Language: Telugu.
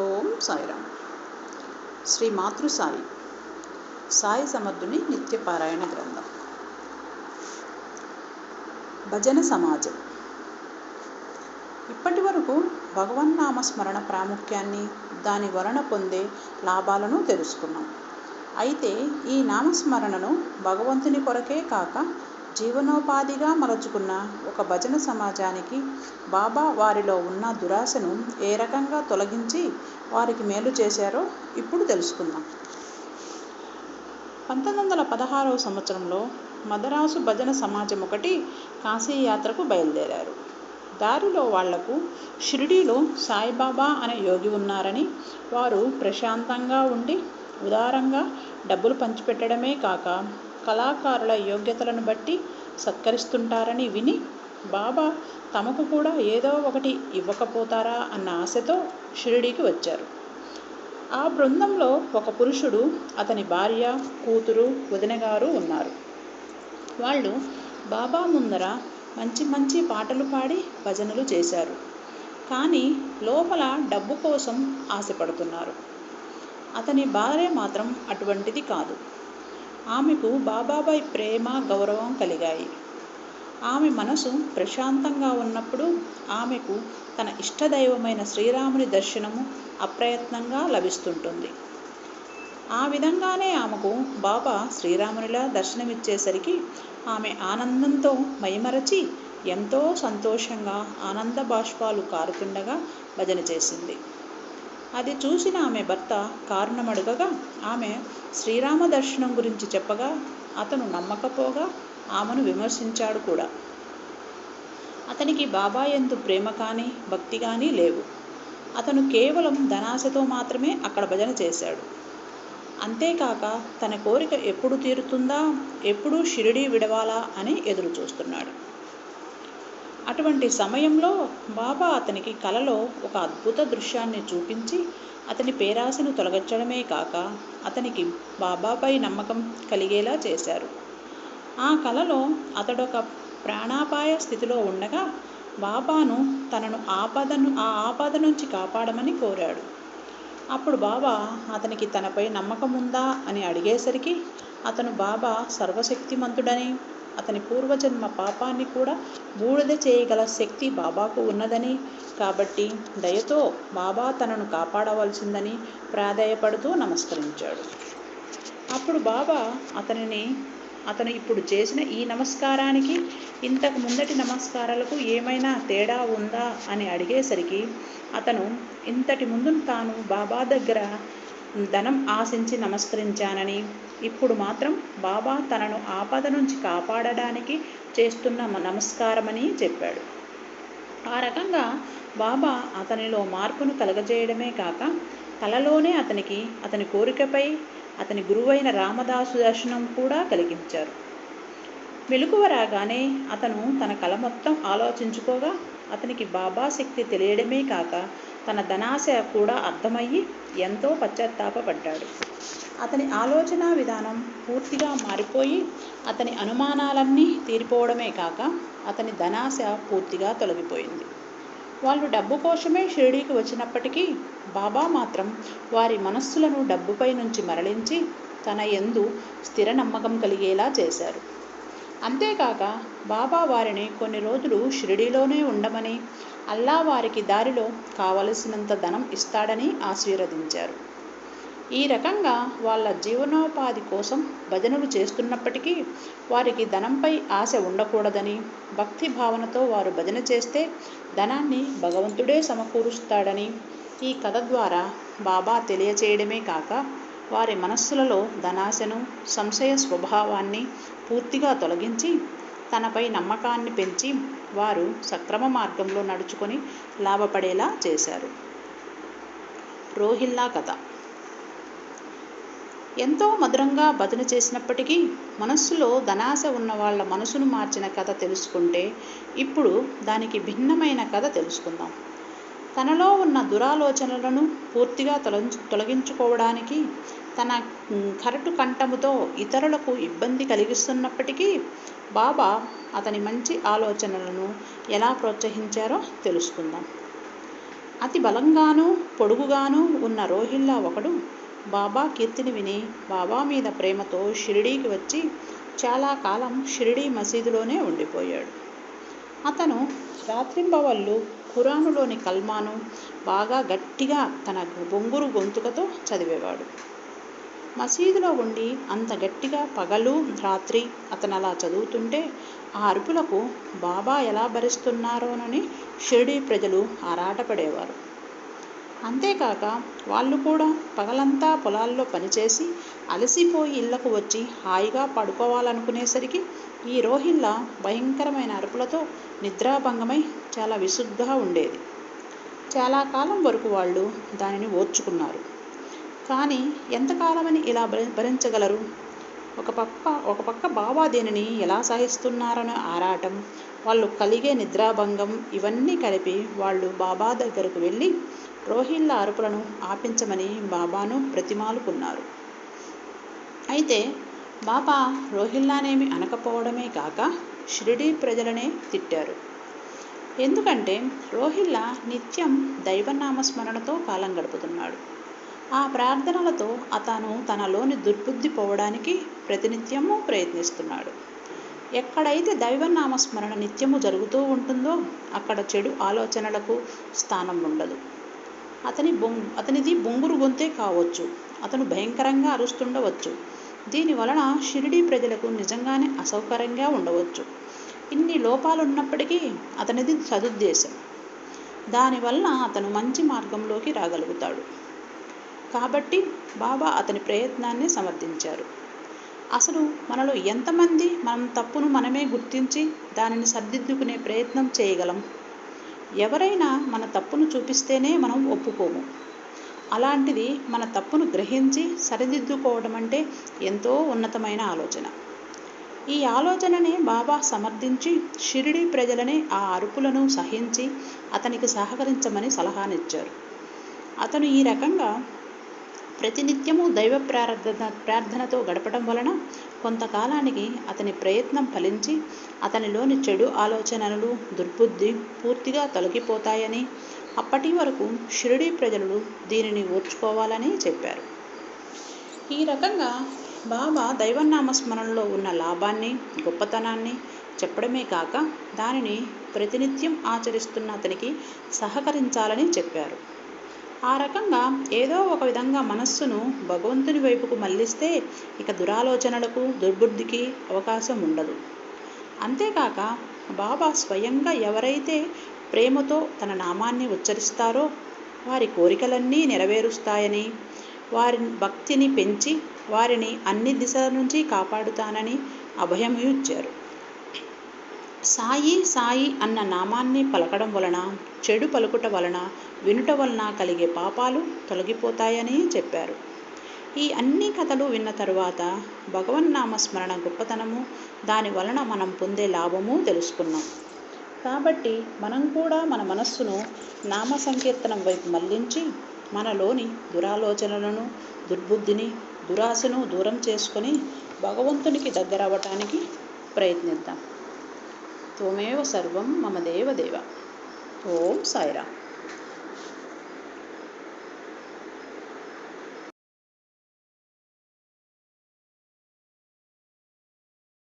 ఓం సాయిరామ్. శ్రీ మాతృ సాయి సాయి సమర్థుని నిత్యపారాయణ గ్రంథం. భజన సమాజం. ఇప్పటి వరకు భగవన్నామస్మరణ ప్రాముఖ్యాన్ని దాని వలన పొందే లాభాలను తెలుసుకున్నాం. అయితే ఈ నామస్మరణను భగవంతుని కొరకే కాక జీవనోపాధిగా మలుచుకున్న ఒక భజన సమాజానికి బాబా వారిలో ఉన్న దురాశను ఏ రకంగా తొలగించి వారికి మేలు చేశారో ఇప్పుడు తెలుసుకుందాం. పంతొమ్మిది వందల పదహారవ సంవత్సరంలో మదరాసు భజన సమాజం ఒకటి కాశీ యాత్రకు బయలుదేరారు. దారిలో వాళ్ళకు షిరిడీలో సాయిబాబా అనే యోగి ఉన్నారని వారు ప్రశాంతంగా ఉండి ఉదారంగా డబ్బులు పంచిపెట్టడమే కాక కళాకారుల యోగ్యతలను బట్టి సత్కరిస్తుంటారని విని బాబా తమకు కూడా ఏదో ఒకటి ఇవ్వకపోతారా అన్న ఆశతో షిరిడీకి వచ్చారు. ఆ బృందంలో ఒక పురుషుడు అతని భార్య కూతురు వదినగారు ఉన్నారు. వాళ్ళు బాబా ముందర మంచి మంచి పాటలు పాడి భజనలు చేశారు. కానీ లోపల డబ్బు కోసం ఆశపడుతున్నారు. అతని భార్య మాత్రం అటువంటిది కాదు. ఆమెకు బాబాపై ప్రేమ గౌరవం కలిగాయి. ఆమె మనసు ప్రశాంతంగా ఉన్నప్పుడు ఆమెకు తన ఇష్టదైవమైన శ్రీరాముని దర్శనము అప్రయత్నంగా లభిస్తుంటుంది. ఆ విధంగానే ఆమెకు బాబా శ్రీరామునిలా దర్శనమిచ్చేసరికి ఆమె ఆనందంతో మైమరచి ఎంతో సంతోషంగా ఆనంద బాష్పాలు కారుతుండగా భజన చేసింది. అది చూసిన ఆమె భర్త కారణమడగగా ఆమె శ్రీరామ దర్శనం గురించి చెప్పగా అతను నమ్మకపోగా ఆమెను విమర్శించాడు కూడా. అతనికి బాబా ఎందు ప్రేమ కానీ భక్తి కానీ లేవు. అతను కేవలం ధనాశతో మాత్రమే అక్కడ భజన చేశాడు. అంతేకాక తన కోరిక ఎప్పుడు తీరుతుందా ఎప్పుడు షిరిడీ విడవాలా అని ఎదురు చూస్తున్నాడు అటువంటి సమయంలో బాబా అతనికి కలలో ఒక అద్భుత దృశ్యాన్ని చూపించి అతని పేరాశను తొలగించడమే కాక అతనికి బాబాపై నమ్మకం కలిగేలా చేశారు. ఆ కలలో అతడొక ప్రాణాపాయ స్థితిలో ఉండగా బాబాను తనను ఆపదను ఆ ఆపద నుంచి కాపాడమని కోరాడు. అప్పుడు బాబా అతనికి తనపై నమ్మకం ఉందా అని అడిగేసరికి అతను బాబా సర్వశక్తిమంతుడని అతని పూర్వజన్మ పాపాన్ని కూడా బూడిద చేయగల శక్తి బాబాకు ఉన్నదని. కాబట్టి దయతో బాబా తనను కాపాడవలసిందని ప్రాధాయపడుతూ నమస్కరించాడు. అప్పుడు బాబా అతనిని అతను ఇప్పుడు చేసిన ఈ నమస్కారానికి ఇంతకు ముందటి నమస్కారాలకు ఏమైనా తేడా ఉందా అని అడిగేసరికి అతను ఇంతటి ముందు తాను బాబా దగ్గర ధనం ఆశించి నమస్కరించానని. ఇప్పుడు మాత్రం బాబా తనను ఆపద నుంచి కాపాడడానికి చేస్తున్న నమస్కారమని చెప్పాడు. ఆ రకంగా బాబా అతనిలో మార్పును కలగజేయడమే కాక కలలోనే అతనికి అతని కోరికపై అతని గురువైన రామదాసు దర్శనం కూడా కలిగించారు. మెలకువ రాగానే అతను తన కల మొత్తం ఆలోచించుకోగా అతనికి బాబా శక్తి తెలియడమే కాక తన ధనాశ కూడా అర్థమయ్యి ఎంతో పశ్చాత్తాపడ్డాడు అతని ఆలోచన విధానం పూర్తిగా మారిపోయి అతని అనుమానాలన్నీ తీరిపోవడమే కాక అతని ధనాశ పూర్తిగా తొలగిపోయింది. వాళ్ళు డబ్బు కోసమే షిరిడీకి వచ్చినప్పటికీ బాబా మాత్రం వారి మనస్సులను డబ్బుపై నుంచి మరలించి తన ఎందు స్థిర నమ్మకం కలిగేలా చేశారు. అంతేకాక బాబా వారిని కొన్ని రోజులు షిరిడీలోనే ఉండమని అల్లా వారికి దారిలో కావలసినంత ధనం ఇస్తాడని ఆశీర్వదించారు. ఈ రకంగా వాళ్ళ జీవనోపాధి కోసం భజనలు చేస్తున్నప్పటికీ వారికి ధనంపై ఆశ ఉండకూడదని భక్తి భావనతో వారు భజన చేస్తే ధనాన్ని భగవంతుడే సమకూరుస్తాడని ఈ కథ ద్వారా బాబా తెలియచేయడమే కాక వారి మనస్సులలో ధనాశను సంశయ స్వభావాన్ని పూర్తిగా తొలగించి తనపై నమ్మకాన్ని పెంచి వారు సక్రమ మార్గంలో నడుచుకొని లాభపడేలా చేశారు. రోహిల్లా కథ. ఎంతో మధురంగా భజన చేసినప్పటికీ మనస్సులో ధనాశ ఉన్న వాళ్ళ మనసును మార్చిన కథ తెలుసుకుంటే ఇప్పుడు దానికి భిన్నమైన కథ తెలుసుకుందాం. తనలో ఉన్న దురాలోచనలను పూర్తిగా తొలగించు తొలగించుకోవడానికి తన కరటు కంఠముతో ఇతరులకు ఇబ్బంది కలిగిస్తున్నప్పటికీ బాబా అతని మంచి ఆలోచనలను ఎలా ప్రోత్సహించారో తెలుసుకుందాం. అతి బలంగానూ పొడుగుగాను ఉన్న రోహిల్లా ఒకడు బాబా కీర్తిని విని బాబా మీద ప్రేమతో షిరిడీకి వచ్చి చాలా కాలం షిరిడీ మసీదులోనే ఉండిపోయాడు. అతను రాత్రింబవళ్ళు ఖురానులోని కల్మాను బాగా గట్టిగా తన బొంగురు గొంతుకతో చదివేవాడు. మసీదులో ఉండి అంత గట్టిగా పగలు రాత్రి అతను అలా చదువుతుంటే ఆ అరుపులకు బాబా ఎలా భరిస్తున్నారోనని షిరిడీ ప్రజలు ఆరాటపడేవారు. అంతేకాక వాళ్ళు కూడా పగలంతా పొలాల్లో పనిచేసి అలసిపోయి ఇళ్ళకు వచ్చి హాయిగా పడుకోవాలనుకునేసరికి ఈ రోహిల్ల భయంకరమైన అరుపులతో నిద్రాభంగమై చాలా విసుగ్గా ఉండేది. చాలా కాలం వరకు వాళ్ళు దానిని ఓర్చుకున్నారు. కానీ ఎంతకాలమని ఇలా భరించగలరు? ఒక పక్క ఒక పక్క బాబా దీనిని ఎలా సహిస్తున్నారనే ఆరాటం వాళ్ళు కలిగే నిద్రాభంగం ఇవన్నీ కలిపి వాళ్ళు బాబా దగ్గరకు వెళ్ళి రోహిల్ల అరుపులను ఆపించమని బాబాను ప్రతిమాలుకున్నారు. అయితే బాబా రోహిల్లానేమి అనకపోవడమే కాక షిరిడీ ప్రజలనే తిట్టారు. ఎందుకంటే రోహిల్లా నిత్యం దైవనామస్మరణతో కాలం గడుపుతున్నాడు. ఆ ప్రార్థనలతో అతను తనలోని దుర్బుద్ధి పోవడానికి ప్రతినిత్యము ప్రయత్నిస్తున్నాడు. ఎక్కడైతే దైవనామస్మరణ నిత్యము జరుగుతూ ఉంటుందో అక్కడ చెడు ఆలోచనలకు స్థానం ఉండదు. అతని బొంగు అతనిది బొంగురు గొంతే కావచ్చు అతను భయంకరంగా అరుస్తుండవచ్చు. దీని వలన షిరిడీ ప్రజలకు నిజంగానే అసౌకర్యంగా ఉండవచ్చు. ఇన్ని లోపాలున్నప్పటికీ అతనిది సదుద్దేశం. దానివల్ల అతను మంచి మార్గంలోకి రాగలుగుతాడు. కాబట్టి బాబా అతని ప్రయత్నాన్ని సమర్థించారు. అసలు మనలో ఎంతమంది మనం తప్పును మనమే గుర్తించి దానిని సర్దిద్దుకునే ప్రయత్నం చేయగలం? ఎవరైనా మన తప్పును చూపిస్తేనే మనం ఒప్పుకోము. అలాంటిది మన తప్పును గ్రహించి సరిదిద్దుకోవడం అంటే ఎంతో ఉన్నతమైన ఆలోచన. ఈ ఆలోచననే బాబా సమర్థించి షిరిడి ప్రజలనే ఆ అరుపులను సహించి అతనికి సహకరించమని సలహానిచ్చారు. అతను ఈ రకంగా ప్రతినిత్యము దైవ ప్రార్థన ప్రార్థనతో గడపడం వలన కొంతకాలానికి అతని ప్రయత్నం ఫలించి అతనిలోని చెడు ఆలోచనలు దుర్బుద్ధి పూర్తిగా తొలగిపోతాయని అప్పటి వరకు షిరిడీ ప్రజలు దీనిని ఓర్చుకోవాలని చెప్పారు. ఈ రకంగా బాబా దైవనామస్మరణలో ఉన్న లాభాన్ని గొప్పతనాన్ని చెప్పడమే కాక దానిని ప్రతినిత్యం ఆచరిస్తున్న అతనికి సహకరించాలని చెప్పారు. ఆ రకంగా ఏదో ఒక విధంగా మనస్సును భగవంతుని వైపుకు మళ్ళిస్తే ఇక దురాలోచనలకు దుర్బుద్ధికి అవకాశం ఉండదు. అంతేకాక బాబా స్వయంగా ఎవరైతే ప్రేమతో తన నామాన్ని ఉచ్చరిస్తారో వారి కోరికలన్నీ నెరవేరుస్తాయని వారి భక్తిని పెంచి వారిని అన్ని దిశల నుంచి కాపాడుతానని అభయం ఇచ్చారు సాయి సాయి అన్న నామాన్ని పలకడం వలన చెడు పలుకుట వలన వినుట వలన కలిగే పాపాలు తొలగిపోతాయని చెప్పారు. ఈ అన్ని కథలు విన్న తరువాత భగవన్నామస్మరణ గొప్పతనము దాని వలన మనం పొందే లాభము తెలుసుకున్నాం. కాబట్టి మనం కూడా మన మనస్సును నామ సంకీర్తనం వైపు మళ్ళించి మనలోని దురాలోచనలను దుర్బుద్ధిని దురాశను దూరం చేసుకొని భగవంతునికి దగ్గరవ్వటానికి ప్రయత్నిద్దాం. త్వమేవ సర్వం మమ దేవదేవ ఓం సాయిరామ్.